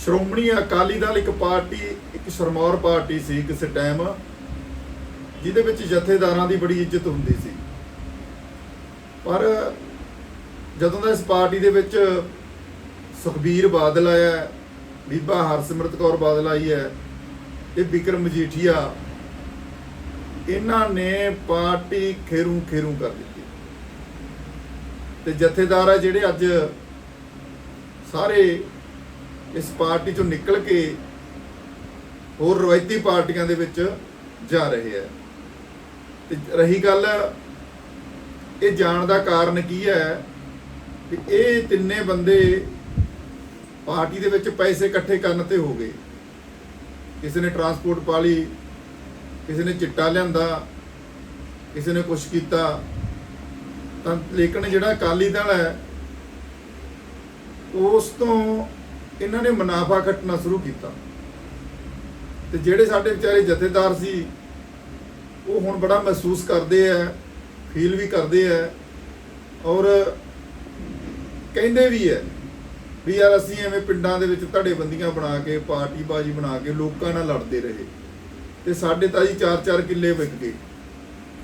ਸ਼੍ਰੋਮਣੀ ਅਕਾਲੀ ਦਲ ਇੱਕ ਪਾਰਟੀ, ਇੱਕ ਸ਼ਰਮੌਰ ਪਾਰਟੀ ਸੀ ਕਿਸੇ ਟਾਈਮ, ਜਿਹਦੇ ਵਿੱਚ ਜਥੇਦਾਰਾਂ ਦੀ ਬੜੀ ਇੱਜ਼ਤ ਹੁੰਦੀ ਸੀ। ਪਰ ਜਦੋਂ ਦਾ ਇਸ ਪਾਰਟੀ ਦੇ ਵਿੱਚ ਸੁਖਬੀਰ ਬਾਦਲ ਆਇਆ, ਬੀਬਾ ਹਰਸਿਮਰਤ ਕੌਰ ਬਾਦਲ ਆਈ ਹੈ ਤੇ ਵਿਕਰਮ ਮਜੀਠੀਆ, ਇਹਨਾਂ ਨੇ ਪਾਰਟੀ ਖੇਰੂ ਖੇਰੂ ਕਰ ਦਿੱਤੀ। ਤੇ ਜਥੇਦਾਰ ਆ ਜਿਹੜੇ ਅੱਜ ਸਾਰੇ ਇਸ ਪਾਰਟੀ ਚੋਂ ਨਿਕਲ ਕੇ ਹੋਰ ਰਵਾਇਤੀ ਪਾਰਟੀਆਂ ਦੇ ਵਿੱਚ ਜਾ ਰਹੇ ਹੈ। ਤੇ ਰਹੀ ਗੱਲ, ਇਹ ਜਾਣ ਦਾ ਕਾਰਨ ਕੀ ਹੈ ਕਿ ਇਹ ਤਿੰਨੇ ਬੰਦੇ ਪਾਰਟੀ ਦੇ ਵਿੱਚ ਪੈਸੇ ਇਕੱਠੇ ਕਰਨ ਤੇ ਹੋ ਗਏ। ਕਿਸੇ ਨੇ ਟਰਾਂਸਪੋਰਟ ਪਾ ਲਈ ਕਿਸੇ ਨੇ ਚਿੱਟਾ ਲਿਆਂਦਾ, ਕਿਸੇ ਨੇ ਕੁਛ ਕੀਤਾ। ਤਾਂ ਲੇਕਿਨ ਜਿਹੜਾ ਅਕਾਲੀ ਦਲ ਹੈ, ਉਸ ਤੋਂ ਇਹਨਾਂ ਨੇ ਮੁਨਾਫਾ ਖੱਟਣਾ ਸ਼ੁਰੂ ਕੀਤਾ। ਤੇ ਜਿਹੜੇ ਸਾਡੇ ਵਿਚਾਰੇ ਜਥੇਦਾਰ ਸੀ, ਉਹ ਹੁਣ ਬੜਾ ਮਹਿਸੂਸ ਕਰਦੇ ਆ, ਫੀਲ ਵੀ ਕਰਦੇ ਆ, ਔਰ ਕਹਿੰਦੇ ਵੀ ਹੈ ਵੀ ਯਾਰ ਅਸੀਂ ਐਵੇਂ ਪਿੰਡਾਂ ਦੇ ਵਿੱਚ ਧੜੇਬੰਦੀਆਂ ਬਣਾ ਕੇ, ਪਾਰਟੀ ਬਾਜੀ ਬਣਾ ਕੇ ਲੋਕਾਂ ਨਾਲ ਲੜਦੇ ਰਹੇ। ਤੇ ਸਾਡੇ ਤਾਂ ਜੀ 4-4 ਕਿੱਲੇ ਵਿਕ ਗਏ।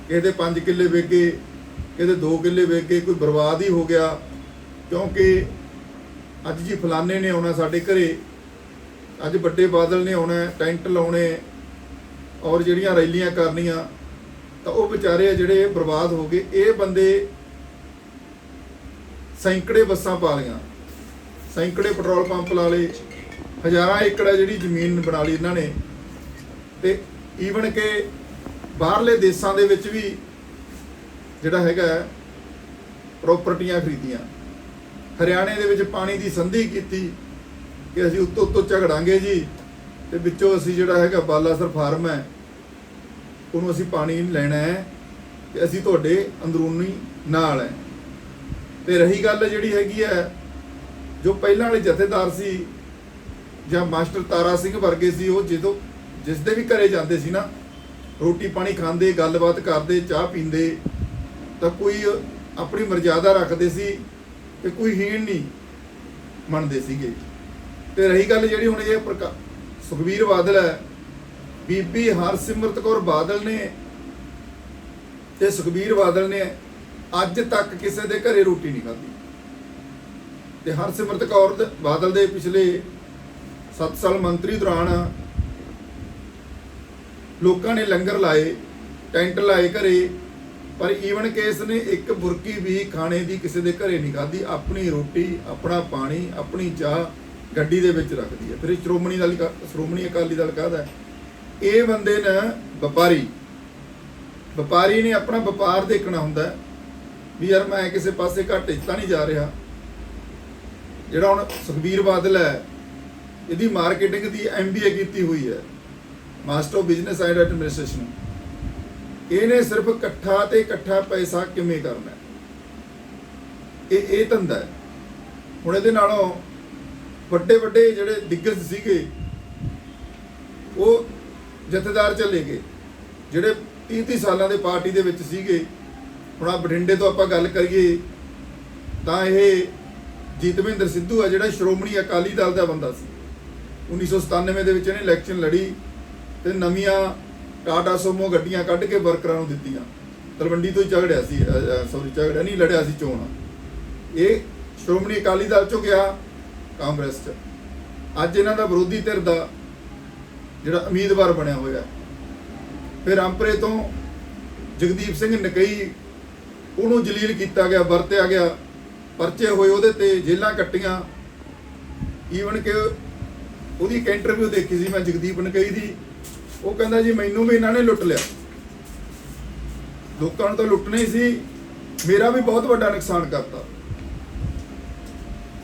ਕਿਸੇ ਦੇ 5 ਕਿੱਲੇ ਵਿਕ ਗਏ ਕਿਸੇ ਦੇ 2 ਕਿੱਲੇ ਵਿਕ ਗਏ, ਕੋਈ ਬਰਬਾਦ ਹੀ ਹੋ ਗਿਆ। ਕਿਉਂਕਿ ਅੱਜ ਜੀ ਫਲਾਣੇ ਨੇ ਆਉਣਾ ਸਾਡੇ ਘਰੇ। ਅੱਜ ਵੱਡੇ ਬਾਦਲ ਨੇ ਆਉਣਾ, ਟੈਂਟ ਲਾਉਣੇ ਔਰ ਜਿਹੜੀਆਂ ਰੈਲੀਆਂ ਕਰਨੀਆਂ, ਤਾਂ ਉਹ ਵਿਚਾਰੇ ਆ ਜਿਹੜੇ ਬਰਬਾਦ ਹੋ ਗਏ। ਇਹ ਬੰਦੇ ਸੈਂਕੜੇ ਬੱਸਾਂ ਪਾ ਲਈਆਂ। ਸੈਂਕੜੇ ਪੈਟਰੋਲ ਪੰਪ ਲਾ ਲਏ। ਹਜ਼ਾਰਾਂ ਏਕੜ ਹੈ ਜਿਹੜੀ ਜ਼ਮੀਨ ਬਣਾ ਲਈ ਇਹਨਾਂ ਨੇ। ਤੇ ਈਵਨ ਕਿ ਬਾਹਰਲੇ ਦੇਸ਼ਾਂ ਦੇ ਵਿੱਚ ਵੀ ਜਿਹੜਾ ਹੈਗਾ ਪ੍ਰਾਪਰਟੀਆਂ ਖਰੀਦੀਆਂ। ਹਰਿਆਣੇ ਦੇ ਵਿੱਚ ਪਾਣੀ ਦੀ ਸੰਧੀ ਕੀਤੀ ਕਿ ਅਸੀਂ ਉੱਤੋਂ ਉੱਤੋਂ ਝਗੜਾਂਗੇ ਜੀ ਤੇ ਵਿੱਚੋਂ ਅਸੀਂ ਜਿਹੜਾ ਹੈਗਾ ਬਾਲਾਸਰ ਫਾਰਮ ਹੈ, ਉਹਨੂੰ ਅਸੀਂ ਪਾਣੀ ਲੈਣਾ ਹੈ ਤੇ ਅਸੀਂ ਤੁਹਾਡੇ ਅੰਦਰੂਨੀ ਨਾਲ ਹੈ। ਤੇ ਰਹੀ ਗੱਲ ਜਿਹੜੀ ਹੈਗੀ ਹੈ, ਜੋ ਪਹਿਲਾਂ ਵਾਲੇ ਜਥੇਦਾਰ ਸੀ ਜਾਂ ਮਾਸਟਰ ਤਾਰਾ ਸਿੰਘ ਵਰਗੇ ਸੀ, ਉਹ ਜਦੋਂ ਜਿਸ ਦੇ ਵੀ ਘਰੇ ਜਾਂਦੇ ਸੀ ਨਾ, ਰੋਟੀ ਪਾਣੀ ਖਾਂਦੇ, ਗੱਲਬਾਤ ਕਰਦੇ, ਚਾਹ ਪੀਂਦੇ, ਤਾਂ ਕੋਈ ਆਪਣੀ ਮਰਜ਼ਾਦਾ ਰੱਖਦੇ ਸੀ ਤੇ ਕੋਈ ਹੀਣ ਨਹੀਂ ਮੰਨਦੇ ਸੀਗੇ। ਤੇ ਰਹੀ ਗੱਲ ਜਿਹੜੀ ਹੁਣ ਇਹ ਪ੍ਰਕਾ- ਸੁਖਬੀਰ ਬਾਦਲ ਹੈ, ਬੀਬੀ ਹਰਸਿਮਰਤ ਕੌਰ ਬਾਦਲ ਨੇ ਤੇ ਸੁਖਬੀਰ ਬਾਦਲ ਨੇ ਅੱਜ ਤੱਕ ਕਿਸੇ ਦੇ ਘਰੇ ਰੋਟੀ ਨਹੀਂ ਖਾਧੀ। ਤੇ ਹਰਸਿਮਰਤ ਕੌਰ ਬਾਦਲ ਦੇ ਪਿਛਲੇ 7 ਸਾਲ ਮੰਤਰੀ ਦੌਰਾਨ ਲੋਕਾਂ ਨੇ ਲੰਗਰ ਲਾਏ, ਟੈਂਟ ਲਾਏ ਘਰੇ ਪਰ ਈਵਨ ਕੇਸ ਨੇ ਇੱਕ ਬੁਰਕੀ ਵੀ ਖਾਣੇ ਦੀ ਕਿਸੇ ਦੇ ਘਰੇ ਨਹੀਂ ਖਾਧੀ, ਆਪਣੀ ਰੋਟੀ, ਆਪਣਾ ਪਾਣੀ, ਆਪਣੀ ਚਾਹ ਗੱਡੀ ਦੇ ਵਿੱਚ ਰੱਖਦੀ ਹੈ। ਫਿਰ ਇਹ ਸ਼੍ਰੋਮਣੀ ਦਲ ਸ਼੍ਰੋਮਣੀ ਅਕਾਲੀ ਦਲ ਕਹਦਾ ਇਹ ਬੰਦੇ ਨੇ ਵਪਾਰੀ ਵਪਾਰੀ ਨੇ ਆਪਣਾ ਵਪਾਰ ਦੇਖਣਾ ਹੁੰਦਾ ਵੀ ਯਾਰ ਮੈਂ ਕਿਸੇ ਪਾਸੇ ਘਾਟੇ 'ਚ ਤਾਂ ਨਹੀਂ ਜਾ ਰਿਹਾ। ਜਿਹੜਾ ਹੁਣ ਸੁਖਬੀਰ ਬਾਦਲ ਹੈ, ਇਹਦੀ ਮਾਰਕੀਟਿੰਗ ਦੀ ਐਮਬੀਏ ਕੀਤੀ ਹੋਈ ਹੈ master of business and administration ਇਹਨੇ ਸਿਰਫ ਇਕੱਠਾ ਤੇ ਇਕੱਠਾ ਪੈਸਾ ਕਿਵੇਂ ਕਰਨਾ ਇਹ ਇਹ ਧੰਦਾ ਹੈ। ਹੁਣ ਇਹਦੇ ਨਾਲੋਂ ਵੱਡੇ ਵੱਡੇ ਜਿਹੜੇ ਦਿੱਗਜ ਸੀਗੇ, ਉਹ ਜਥੇਦਾਰ ਚਲੇ ਗਏ। ਜਿਹੜੇ 30 30 ਸਾਲਾਂ ਦੇ ਪਾਰਟੀ ਦੇ ਵਿੱਚ ਸੀਗੇ, ਹੁਣ ਆ ਬਠਿੰਡੇ ਤੋਂ ਆਪਾਂ ਗੱਲ ਕਰੀਏ, ਤਾਂ ਇਹ ਜੀਤਵਿੰਦਰ ਸਿੱਧੂ ਆ ਜਿਹੜਾ ਸ਼੍ਰੋਮਣੀ ਅਕਾਲੀ ਦਲ ਦਾ ਬੰਦਾ ਸੀ। 1997 ਦੇ ਵਿੱਚ ਇਹਨੇ ਇਲੈਕਸ਼ਨ ਲੜੀ ਤੇ ਨਵੀਆਂ ਟਾਟਾ ਸੋਮੋ ਗੱਡੀਆਂ ਕੱਢ ਕੇ ਵਰਕਰਾਂ ਨੂੰ ਦਿੱਤੀਆਂ। ਤਲਵੰਡੀ ਤੋਂ ਹੀ ਝਗੜਿਆ ਸੀ ਸੌਰੀ ਝਗੜਿਆ ਨਹੀਂ, ਲੜਿਆ ਸੀ ਚੋਣ। ਇਹ ਸ਼੍ਰੋਮਣੀ ਅਕਾਲੀ ਦਲ ਚੋਂ ਗਿਆ, ਕਾਂਗਰਸ ਚ। ਅੱਜ ਇਹਨਾਂ ਦਾ ਵਿਰੋਧੀ ਧਿਰ ਦਾ ਜਿਹੜਾ ਉਮੀਦਵਾਰ ਬਣਿਆ ਹੋਇਆ। ਫਿਰ ਅੰਪਰੇ ਤੋਂ ਜਗਦੀਪ ਸਿੰਘ ਨਕਈ, ਉਹਨੂੰ ਜਲੀਲ ਕੀਤਾ ਗਿਆ, ਵਰਤਿਆ ਗਿਆ, ਪਰਚੇ ਹੋਏ ਉਹਦੇ ਤੇ ਜੇਲਾਂ ਕੱਟੀਆਂ। ਈਵਨ ਕਿ ਉਹਦੀ ਇੱਕ ਇੰਟਰਵਿਊ ਦੇਖੀ ਸੀ ਮੈਂ ਜਗਦੀਪ ਨਕਈ ਦੀ। ਉਹ ਕਹਿੰਦਾ ਜੀ, ਮੈਨੂੰ ਵੀ ਇਹਨਾਂ ਨੇ ਲੁੱਟ ਲਿਆ। ਲੋਕਾਂ ਨੂੰ ਤਾਂ ਲੁੱਟਣਾ ਹੀ ਸੀ। ਮੇਰਾ ਵੀ ਬਹੁਤ ਵੱਡਾ ਨੁਕਸਾਨ ਕਰਤਾ।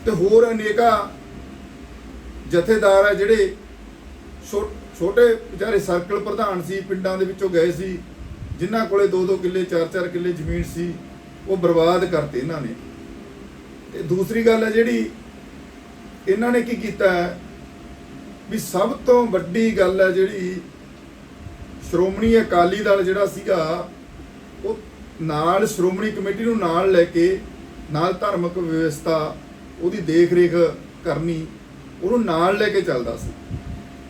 ਤੇ ਹੋਰ ਅਨੇਕਾਂ ਜਥੇਦਾਰ ਆ ਜਿਹੜੇ ਛੋ- ਛੋਟੇ ਵਿਚਾਰੇ ਸਰਕਲ ਪ੍ਰਧਾਨ ਸੀ, ਪਿੰਡਾਂ ਦੇ ਵਿੱਚੋਂ ਗਏ ਸੀ, ਜਿਨ੍ਹਾਂ ਕੋਲੇ 2-2 ਕਿੱਲੇ 4-4 ਕਿੱਲੇ ਜ਼ਮੀਨ ਸੀ, ਉਹ ਬਰਬਾਦ ਕਰਤੇ ਇਹਨਾਂ ਨੇ। ਤੇ ਦੂਸਰੀ ਗੱਲ ਹੈ ਜਿਹੜੀ, ਇਹਨਾਂ ਨੇ ਕੀ ਕੀਤਾ ਵੀ ਸਭ ਤੋਂ ਵੱਡੀ ਗੱਲ ਹੈ ਜਿਹੜੀ ਸ਼੍ਰੋਮਣੀ ਅਕਾਲੀ ਦਲ ਜਿਹੜਾ ਸੀਗਾ, ਉਹ ਨਾਲ ਸ਼੍ਰੋਮਣੀ ਕਮੇਟੀ ਨੂੰ ਨਾਲ ਲੈ ਕੇ ਨਾਲ ਧਾਰਮਿਕ ਵਿਵਸਥਾ ਉਹਦੀ ਦੇਖ ਰੇਖ ਕਰਨੀ, ਉਹਨੂੰ ਨਾਲ ਲੈ ਕੇ ਚੱਲਦਾ ਸੀ।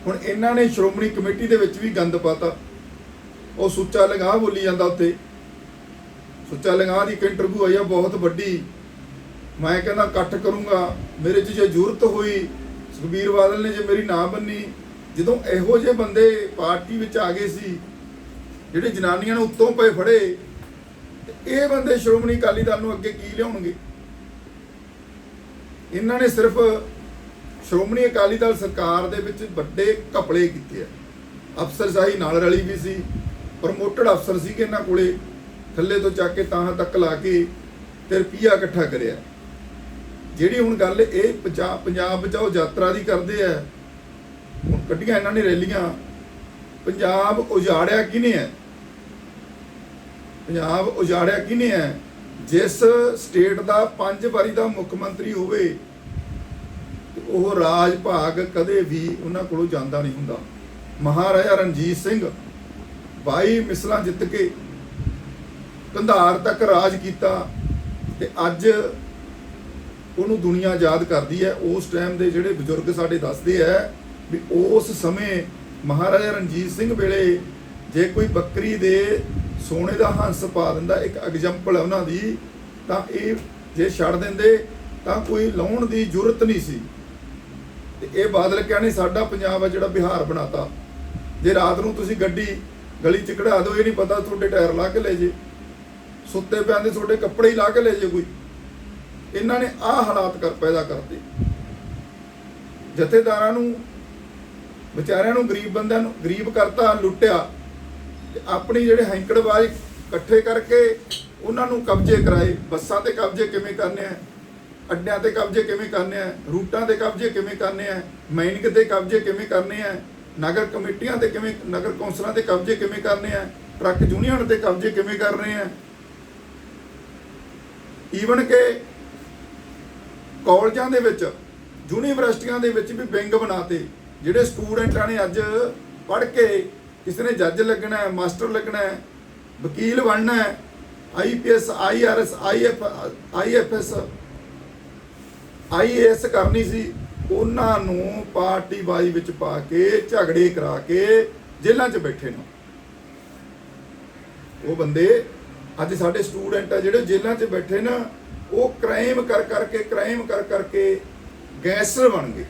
ਹੁਣ ਇਹਨਾਂ ਨੇ ਸ਼੍ਰੋਮਣੀ ਕਮੇਟੀ ਦੇ ਵਿੱਚ ਵੀ ਗੰਦ ਪਾਤਾ। ਉਹ ਸੁੱਚਾ ਲੰਗਾਹ ਬੋਲੀ ਜਾਂਦਾ ਉੱਥੇ। ਸੁੱਚਾ ਲੰਗਾਹ ਦੀ ਇੱਕ ਇੰਟਰਵਿਊ ਆਈ ਆ, ਬਹੁਤ ਵੱਡੀ। ਮੈਂ ਕਹਿੰਦਾ, ਇਕੱਠ ਕਰੂੰਗਾ। ਮੇਰੇ 'ਚ ਜੇ ਜ਼ਰੂਰਤ ਹੋਈ, ਸੁਖਬੀਰ ਬਾਦਲ ਨੇ ਜੇ ਮੇਰੀ ਨਾ ਬੰਨੀ ਜਦੋਂ ਇਹੋ ਜਿਹੇ ਬੰਦੇ ਪਾਰਟੀ ਵਿੱਚ ਆ ਗਏ ਸੀ, ਜਿਹੜੇ ਜਨਾਨੀਆਂ ਨੂੰ ਉੱਤੋਂ ਪਏ ਫੜੇ ਇਹ ਬੰਦੇ ਸ਼੍ਰੋਮਣੀ ਅਕਾਲੀ ਦਲ ਨੂੰ ਅੱਗੇ ਕੀ ਲਿਆਉਣਗੇ? ਇਹਨਾਂ ਨੇ ਸਿਰਫ ਸ਼੍ਰੋਮਣੀ ਅਕਾਲੀ ਦਲ ਸਰਕਾਰ ਦੇ ਵਿੱਚ ਵੱਡੇ ਘਪਲੇ ਕੀਤੇ ਆ। ਅਫਸਰਸ਼ਾਹੀ ਨਾਲ ਰਲੀ ਵੀ ਸੀ, ਪ੍ਰਮੋਟਡ ਅਫਸਰ ਸੀਗੇ ਇਹਨਾਂ ਕੋਲੇ, ਥੱਲੇ ਤੋਂ ਚੱਕ ਕੇ ਤਾਂ ਤੱਕ ਲਾ ਕੇ ਤੇ ਰੁਪਈਆ ਇਕੱਠਾ ਕਰਿਆ। ਜਿਹੜੀ ਹੁਣ ਗੱਲ ਇਹ ਪੰਜਾਬ ਪੰਜਾਬ ਬਚਾਓ ਯਾਤਰਾ ਦੀ ਕਰਦੇ ਆ ਹੁਣ ਕੱਢੀਆਂ ਇਹਨਾਂ ਨੇ ਰੈਲੀਆਂ। ਪੰਜਾਬ ਉਜਾੜਿਆ ਕਿਹਨੇ ਹੈ? ਪੰਜਾਬ ਉਜਾੜਿਆ ਕਿਹਨੇ ਹੈ? ਜਿਸ ਸਟੇਟ ਦਾ ਪੰਜ ਵਾਰੀ ਦਾ ਮੁੱਖ ਮੰਤਰੀ ਹੋਵੇ ਉਹ ਰਾਜ ਭਾਗ ਕਦੇ ਵੀ ਉਹਨਾਂ ਕੋਲੋਂ ਜਾਂਦਾ ਨਹੀਂ ਹੁੰਦਾ। ਮਹਾਰਾਜਾ ਰਣਜੀਤ ਸਿੰਘ 22 ਮਿਸਲਾਂ ਜਿੱਤ ਕੇ ਕੰਧਾਰ ਤੱਕ ਰਾਜ ਕੀਤਾ, ਤੇ ਅੱਜ ਉਹਨੂੰ ਦੁਨੀਆ ਯਾਦ ਕਰਦੀ ਹੈ। ਉਸ ਟਾਈਮ ਦੇ ਜਿਹੜੇ ਬਜ਼ੁਰਗ ਸਾਡੇ ਦੱਸਦੇ ਆ ਵੀ ਉਸ ਸਮੇਂ ਮਹਾਰਾਜਾ ਰਣਜੀਤ ਸਿੰਘ ਵੇਲੇ ਜੇ ਕੋਈ ਬੱਕਰੀ ਦੇ ਸੋਨੇ ਦਾ ਹੰਸ ਪਾ ਦਿੰਦਾ, ਇੱਕ ਐਗਜ਼ਾਮਪਲ ਹੈ ਉਹਨਾਂ ਦੀ, ਤਾਂ ਇਹ ਜੇ ਛੱਡ ਦਿੰਦੇ, ਤਾਂ ਕੋਈ ਲਾਉਣ ਦੀ ਜ਼ਰੂਰਤ ਨਹੀਂ ਸੀ। ਤੇ ਇਹ ਬਾਦਲ ਕਹਿੰਦੇ, ਸਾਡਾ ਪੰਜਾਬ ਹੈ ਜਿਹੜਾ ਬਿਹਾਰ ਬਣਾਤਾ। ਜੇ ਰਾਤ ਨੂੰ ਤੁਸੀਂ ਗੱਡੀ, ਗਲੀ ਚ ਕਢਾ ਦਿਓ, ਇਹ ਨਹੀਂ ਪਤਾ ਤੁਹਾਡੇ ਟਾਇਰ ਲਾ ਕੇ ਲੈ ਜੇ। ਸੁੱਤੇ ਪੈਂਦੇ ਤੁਹਾਡੇ ਕੱਪੜੇ ਹੀ ਲਾ ਕੇ ਲੈ ਜੇ ਕੋਈ। ਇਹਨਾਂ ਨੇ ਆਹ ਹਾਲਾਤ ਕਰ ਪੈਦਾ ਕਰਤੇ। ਜਥੇਦਾਰਾਂ ਨੂੰ ਵਿਚਾਰਿਆਂ ਨੂੰ ਗਰੀਬ ਬੰਦਿਆਂ ਨੂੰ ਗਰੀਬ ਕਰਤਾ, ਲੁੱਟਿਆ। ਤੇ ਆਪਣੀ ਜਿਹੜੇ ਹੈਂਕੜਬਾਜ਼ ਇਕੱਠੇ ਕਰਕੇ ਉਹਨਾਂ ਨੂੰ ਕਬਜ਼ੇ ਕਰਾਏ। ਬੱਸਾਂ ਤੇ ਕਬਜ਼ੇ ਕਿਵੇਂ ਕਰਨੇ ਆ? ਅੱਡਿਆਂ ਤੇ ਕਬਜ਼ੇ ਕਿਵੇਂ ਕਰਨੇ ਆ? ਰੂਟਾਂ ਤੇ ਕਬਜ਼ੇ ਕਿਵੇਂ ਕਰਨੇ ਆ? ਮਾਈਨਿੰਗ ਤੇ ਕਬਜ਼ੇ ਕਿਵੇਂ ਕਰਨੇ ਆ? ਨਗਰ ਕਮੇਟੀਆਂ ਤੇ ਕਿਵੇਂ, ਨਗਰ ਕੌਂਸਲਾਂ ਤੇ ਕਬਜ਼ੇ ਕਿਵੇਂ ਕਰਨੇ ਆ? ਟਰੱਕ ਯੂਨੀਅਨ ਤੇ ਕਬਜ਼ੇ ਕਿਵੇਂ ਕਰਨੇ ਆ? ਈਵਨ ਕਿ ਕਾਲਜਾਂ ਦੇ ਵਿੱਚ, ਯੂਨੀਵਰਸਿਟੀਆਂ ਦੇ ਵਿੱਚ ਵੀ ਵਿੰਗ ਬਣਾਤੇ। ਜਿਹੜੇ ਸਟੂਡੈਂਟਾਂ ਨੇ ਅੱਜ ਪੜ੍ਹ ਕੇ ਕਿਸੇ ਨੇ ਜੱਜ ਲੱਗਣਾ ਹੈ, ਮਾਸਟਰ ਲੱਗਣਾ ਹੈ, ਵਕੀਲ ਬਣਨਾ ਹੈ IPS IRS IF IFS IAS ਕਰਨੀ ਸੀ, ਉਹਨਾਂ ਨੂੰ ਪਾਰਟੀ ਬਾਜੀ ਵਿੱਚ ਪਾ ਕੇ, ਝਗੜੇ ਕਰਾ ਕੇ ਜੇਲ੍ਹਾਂ 'ਚ ਬੈਠੇ ਨੇ। ਉਹ ਬੰਦੇ ਅੱਜ ਸਾਡੇ ਸਟੂਡੈਂਟ ਆ, ਜਿਹੜੇ ਜੇਲ੍ਹਾਂ 'ਚ ਬੈਠੇ ਨਾ, ਉਹ ਕ੍ਰਾਈਮ ਕਰ ਕਰਕੇ, ਕ੍ਰਾਈਮ ਕਰ ਕਰਕੇ ਗੈਂਗਸਟਰ ਬਣ ਗਏ।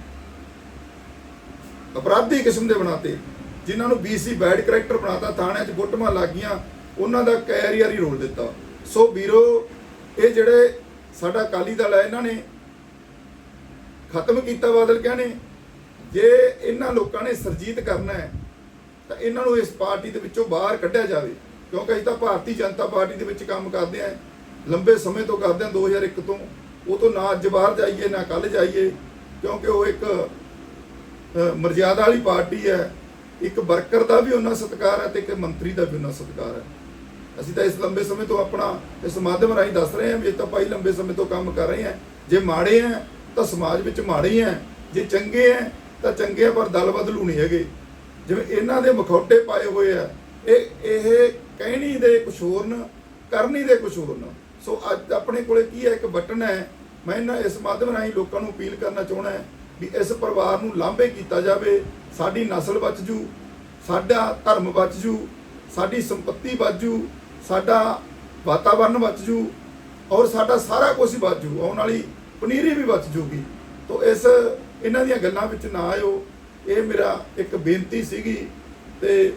ਅਪਰਾਧੀ ਕਿਸਮ ਦੇ ਬਣਾਤੇ। ਜਿਨ੍ਹਾਂ ਨੂੰ ਬੀਸੀ ਬੈਡ ਕਰੈਕਟਰ ਬਣਾਤਾ, ਥਾਣਿਆਂ 'ਚ ਗੁੱਟਮਾਂ ਲੱਗੀਆਂ ਉਹਨਾਂ ਦਾ ਕੈਰੀਅਰ ਹੀ ਰੋਲ ਦਿੱਤਾ। ਸੋ ਵੀਰੋ, ਇਹ ਜਿਹੜੇ ਸਾਡਾ ਅਕਾਲੀ ਦਲ ਹੈ, ਇਹਨਾਂ ਨੇ ਖਤਮ ਕੀਤਾ ਬਾਦਲ ਕਹਿੰਦੇ ਜੇ ਇਹਨਾਂ ਲੋਕਾਂ ਨੇ ਸਰਜੀਤ ਕਰਨਾ ਹੈ, ਤਾਂ ਇਹਨਾਂ ਨੂੰ ਇਸ ਪਾਰਟੀ ਦੇ ਵਿੱਚੋਂ ਬਾਹਰ ਕੱਢਿਆ ਜਾਵੇ। ਕਿਉਂਕਿ ਅਸੀਂ ਤਾਂ ਭਾਰਤੀ ਜਨਤਾ ਪਾਰਟੀ ਦੇ ਵਿੱਚ ਕੰਮ ਕਰਦੇ ਆਂ ਲੰਬੇ ਸਮੇਂ ਤੋਂ ਕਰਦੇ ਆਂ 2001 ਤੋਂ। ਉਹ ਤੋਂ ਨਾ ਅੱਜ ਬਾਹਰ ਜਾਈਏ, ਨਾ ਕੱਲ ਜਾਈਏ, ਕਿਉਂਕਿ ਉਹ ਇੱਕ ਮਰਜ਼ਾਦਾ ਵਾਲੀ ਪਾਰਟੀ ਹੈ। ਇੱਕ ਵਰਕਰ ਦਾ ਵੀ ਉਹਨਾਂ ਸਤਿਕਾਰ ਹੈ ਤੇ ਇੱਕ ਮੰਤਰੀ ਦਾ ਵੀ ਉਹਨਾਂ ਸਤਿਕਾਰ ਹੈ। ਅਸੀਂ ਤਾਂ ਇਸ ਲੰਬੇ ਸਮੇਂ ਤੋਂ ਆਪਣਾ ਇਸ ਮਾਧਿਅਮ ਰਾਹੀਂ ਦੱਸ ਰਹੇ ਹਾਂ ਵੀ ਇਹ ਤਾਂ ਭਾਈ ਲੰਬੇ ਸਮੇਂ ਤੋਂ ਕੰਮ ਕਰ ਰਹੇ ਹਾਂ। ਜੇ ਮਾੜੇ ਆ ਤਾਂ ਸਮਾਜ ਵਿੱਚ ਮਾੜੇ ਹੀ ਆ ਜੇ ਚੰਗੇ ਆ ਤਾਂ ਚੰਗੇ ਆ, ਪਰ ਦਲ ਬਦਲੂ ਨਹੀਂ ਹੈਗੇ। ਜਿਵੇਂ ਇਹਨਾਂ ਦੇ ਮਖੌਟੇ ਪਾਏ ਹੋਏ ਆ, ਇਹ ਇਹ ਕਹਿਣੀ ਦੇ ਕੁਛ ਹੋਰ ਨੇ, ਕਰਨੀ ਦੇ ਕੁਛ ਹੋਰ ਨੇ। ਸੋ ਅੱਜ ਆਪਣੇ ਕੋਲੇ ਕੀ ਹੈ? ਇੱਕ ਬਟਨ ਹੈ। ਮੈਂ ਇਹਨਾਂ ਇਸ ਮਾਧਿਅਮ ਰਾਹੀਂ ਲੋਕਾਂ ਨੂੰ ਅਪੀਲ ਕਰਨਾ ਚਾਹੁੰਦਾ ਵੀ ਇਸ ਪਰਿਵਾਰ ਨੂੰ ਲਾਂਭੇ ਕੀਤਾ ਜਾਵੇ, ਸਾਡੀ ਨਸਲ ਬਚ ਜੂ, ਸਾਡਾ ਧਰਮ ਬਚ ਜੂ, ਸਾਡੀ ਸੰਪਤੀ ਬਚ ਜੂ, ਸਾਡਾ ਵਾਤਾਵਰਨ ਬਚ ਜੂ ਔਰ ਸਾਡਾ ਸਾਰਾ ਕੁਝ ਬਚ ਜੂ, ਆਉਣ ਵਾਲੀ ਪਨੀਰੀ ਵੀ ਬਚ ਜੂਗੀ। ਤੋ ਇਸ ਇਹਨਾਂ ਦੀਆਂ ਗੱਲਾਂ ਵਿੱਚ ਨਾ ਆਇਓ। ਇਹ ਮੇਰਾ ਇੱਕ ਬੇਨਤੀ ਸੀਗੀ ਤੇ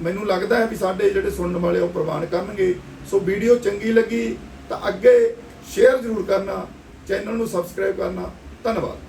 ਮੈਨੂੰ ਲੱਗਦਾ ਹੈ ਵੀ ਸਾਡੇ ਜਿਹੜੇ ਸੁਣਨ ਵਾਲੇ ਉਹ ਪ੍ਰਵਾਨ ਕਰਨਗੇ। ਸੋ ਵੀਡੀਓ ਚੰਗੀ ਲੱਗੀ ਤਾਂ ਅੱਗੇ ਸ਼ੇਅਰ ਜ਼ਰੂਰ ਕਰਨਾ, ਚੈਨਲ ਨੂੰ ਸਬਸਕ੍ਰਾਈਬ ਕਰਨਾ। ਧੰਨਵਾਦ।